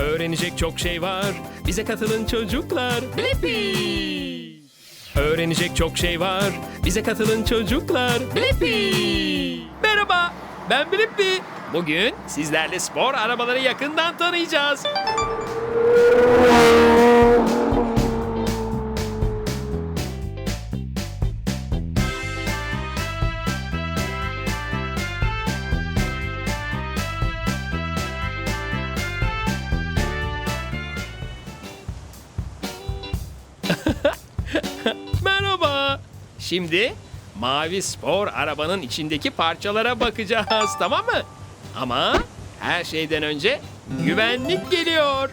Öğrenecek çok şey var. Bize katılın çocuklar. Blippi. Öğrenecek çok şey var. Bize katılın çocuklar. Blippi. Merhaba. Ben Blippi. Bugün sizlerle spor arabaları yakından tanıyacağız. Şimdi mavi spor arabanın içindeki parçalara bakacağız tamam mı? Ama her şeyden önce güvenlik geliyor.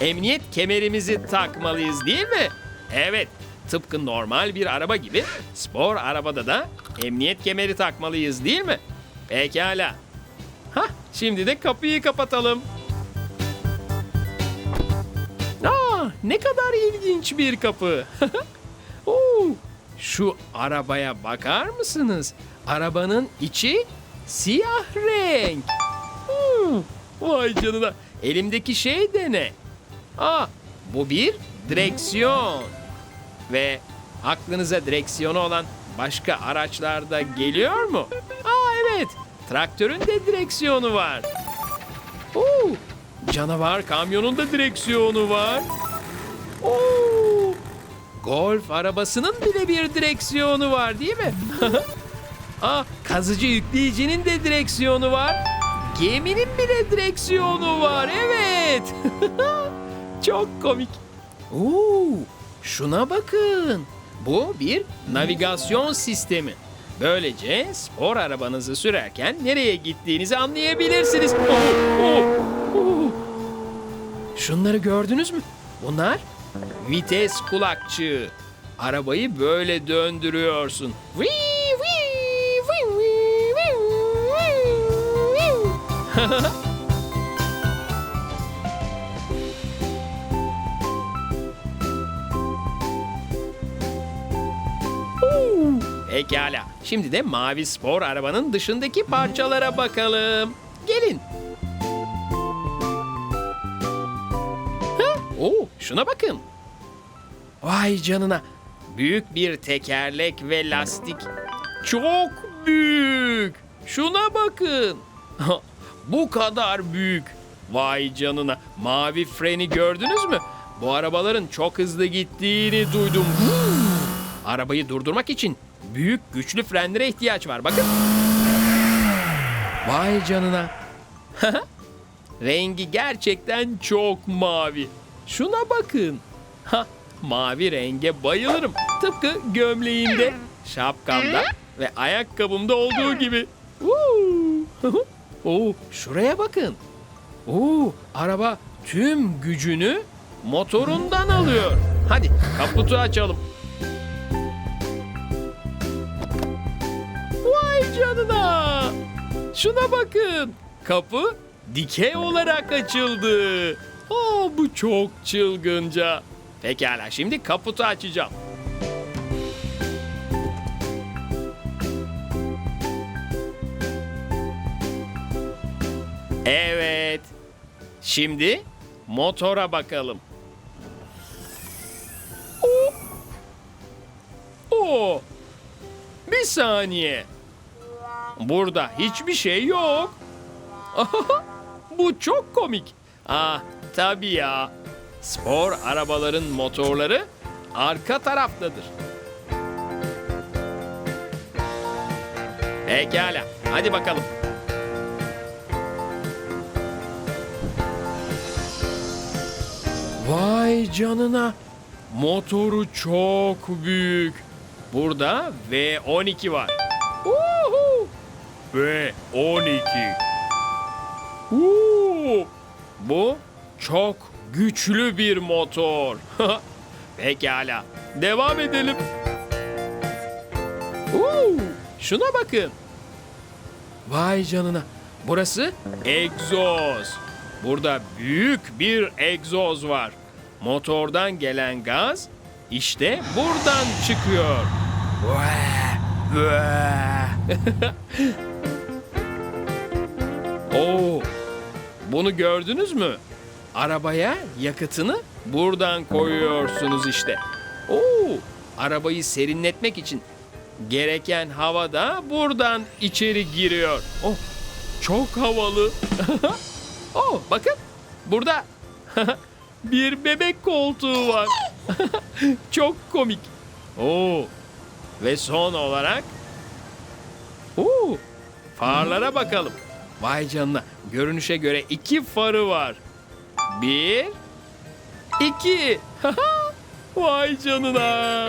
Emniyet kemerimizi takmalıyız değil mi? Evet. Tıpkı normal bir araba gibi spor arabada da emniyet kemeri takmalıyız değil mi? Pekala. Hah, şimdi de kapıyı kapatalım. Aa, ne kadar ilginç bir kapı. Oo, şu arabaya bakar mısınız? Arabanın içi siyah renk. Hmm, vay canına. Elimdeki şey de ne? Aa, bu bir direksiyon. Ve aklınıza direksiyonu olan başka araçlarda geliyor mu? Aa evet. Traktörün de direksiyonu var. Oo, canavar kamyonun da direksiyonu var. Golf arabasının bile bir direksiyonu var değil mi? Aa, kazıcı yükleyicinin de direksiyonu var. Geminin bile direksiyonu var. Evet. Çok komik. Oo, şuna bakın. Bu bir navigasyon sistemi. Böylece spor arabanızı sürerken nereye gittiğinizi anlayabilirsiniz. Oo, oo, oo. Şunları gördünüz mü? Bunlar vites kulakçığı. Arabayı böyle döndürüyorsun. Pekala. Şimdi de mavi spor arabanın dışındaki parçalara bakalım. Gelin. Oo, şuna bakın. Vay canına. Büyük bir tekerlek ve lastik. Çok büyük. Şuna bakın. Bu kadar büyük. Vay canına. Mavi freni gördünüz mü? Bu arabaların çok hızlı gittiğini duydum. Arabayı durdurmak için büyük güçlü frenlere ihtiyaç var. Bakın. Vay canına. Rengi gerçekten çok mavi. Şuna bakın. Ha, mavi renge bayılırım. Tıpkı gömleğimde, şapkamda ve ayakkabımda olduğu gibi. Oo, şuraya bakın. Oo, araba tüm gücünü motorundan alıyor. Hadi kaputu açalım. Vay canına. Şuna bakın. Kapı dikey olarak açıldı. Aa, bu çok çılgınca. Pekala şimdi kaputu açacağım. Evet. Şimdi motora bakalım. Oo. Oo. Bir saniye. Burada hiçbir şey yok. Bu çok komik. Ah tabii ya. Spor arabaların motorları arka taraftadır. Pekala. Hadi bakalım. Vay canına. Motoru çok büyük. Burada V12 var. Uhu! V12. Uuu! Bu çok güçlü bir motor. Pekala. Devam edelim. Uuu! Şuna bakın. Vay canına. Burası egzoz. Burada büyük bir egzoz var. Motordan gelen gaz işte buradan çıkıyor. Oo, bunu gördünüz mü? arabaya yakıtını buradan koyuyorsunuz işte. Oo, arabayı serinletmek için gereken hava da buradan içeri giriyor. Oh, çok havalı. oh, bakın burada bir bebek koltuğu var. çok komik. Oo, ve son olarak Oo, farlara bakalım. Vay canına. Görünüşe göre iki farı var. Bir, iki. Vay canına.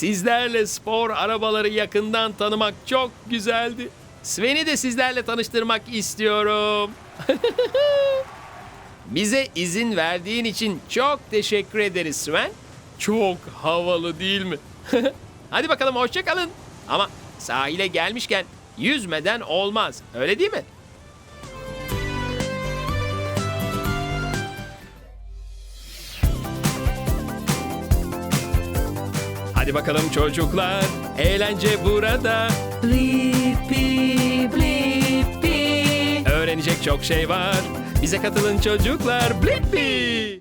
Sizlerle spor arabaları yakından tanımak çok güzeldi. Sven'i de sizlerle tanıştırmak istiyorum. Bize izin verdiğin için çok teşekkür ederiz Sven. Çok havalı değil mi? Hadi bakalım hoşça kalın. Ama sahile gelmişken yüzmeden olmaz. Öyle değil mi? Hadi bakalım çocuklar. Eğlence burada. Blippi, blippi. Öğrenecek çok şey var. Bize katılın çocuklar. Blippi.